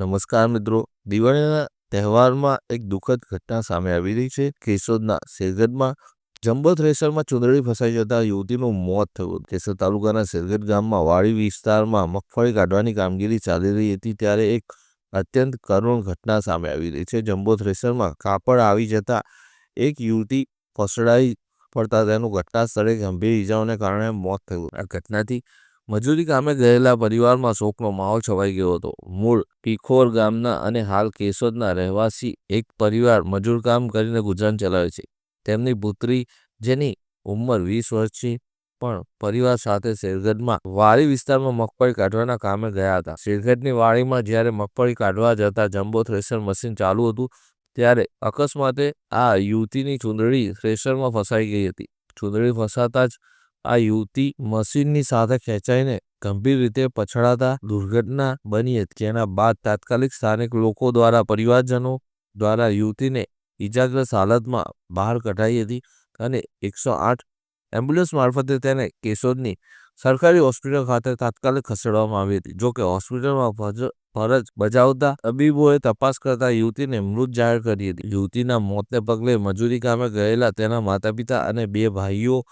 નમસ્કાર મિત્રો. દિવાળીના તહેવારમાં એક દુઃખદ ઘટના સામે આવી રહી છે. કેશોદના શેરગઢમાં જંબો થ્રેસરમાં ચુંદડી ફસાઈ જતા યુવતીનું મોત થયું. કેશોદ તાલુકાના શેરગઢ ગામમાં વાડી વિસ્તારમાં મગફળી કાઢવાની કામગીરી ચાલી રહી હતી ત્યારે એક અત્યંત કરુણ ઘટના સામે આવી રહી છે. જંબો થ્રેસરમાં કાપડ આવી જતા એક યુવતી ફસડાઈ પડતા તેનું ઘટના સ્થળે ગંભીર ઇજાઓને કારણે મોત થયું. આ ઘટનાથી મજૂરી કામે ગયેલા પરિવારમાં શોકનો માહોલ છવાઈ ગયો હતો. મૂળ પીખોર ગામના અને હાલ કેશોદના રહેવાસી એક પરિવાર મજૂર કામ કરીને ગુજરાન ચલાવે છે. તેમની પુત્રી, જેની ઉંમર વીસ વર્ષની, પણ પરિવાર સાથે શેરગઢમાં વાડી વિસ્તારમાં મગફળી કાઢવાના કામે ગયા હતા. શેરગઢની વાડીમાં જ્યારે મગફળી કાઢવા જતા જમ્બો થ્રેશર મશીન ચાલુ હતું, ત્યારે અકસ્માતે આ યુવતીની ચૂંદડી થ્રેશરમાં ફસાઈ ગઈ હતી. ચૂંદડી ફસાતા જ આ યુવતી મશીનની સાથે ખેંચાઈને ગંભીર રીતે પછડાતા દુર્ઘટના બની હતી. જેના બાદ તાત્કાલિક સ્થાનિક લોકો દ્વારા પરિવારજનો દ્વારા યુવતીને ઇજાગ્રસ્ત હાલતમાં બહાર કઢાઈ હતી અને એકસો આઠ એમ્બ્યુલન્સ મારફતે તેને કેશોદની સરકારી હોસ્પિટલ ખાતે તાત્કાલિક ખસેડવામાં આવી હતી. જોકે હોસ્પિટલમાં ફરજ બજાવતા તબીબોએ તપાસ કરતા યુવતીને મૃત જાહેર કરી હતી. યુવતીના મોતને પગલે મજૂરી કામે ગયેલા તેના માતા પિતા અને બે ભાઈઓ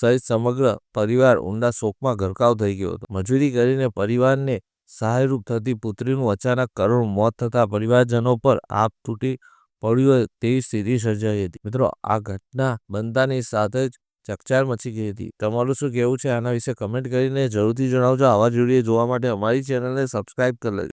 સહિત સમગ્ર પરિવાર ઊંડા શોકમાં ગરકાવ થઈ ગયો હતો. મજૂરી કરીને પરિવારને સહાયરૂપ થતી પુત્રીનું અચાનક કરુણ મોત થતા પરિવારજનો પર આપ તૂટી પડ્યું તેવી સ્થિતિ સર્જાઈ હતી. મિત્રો, આ ઘટના બનતાની સાથે જ ચકચાર મચી ગઈ હતી. તમારું શું કહેવું છે? આના વિશે કમેન્ટ કરીને જરૂરથી જણાવજો. આવા જ જોવા માટે અમારી ચેનલને સબસ્ક્રાઇબ કરી લેજો.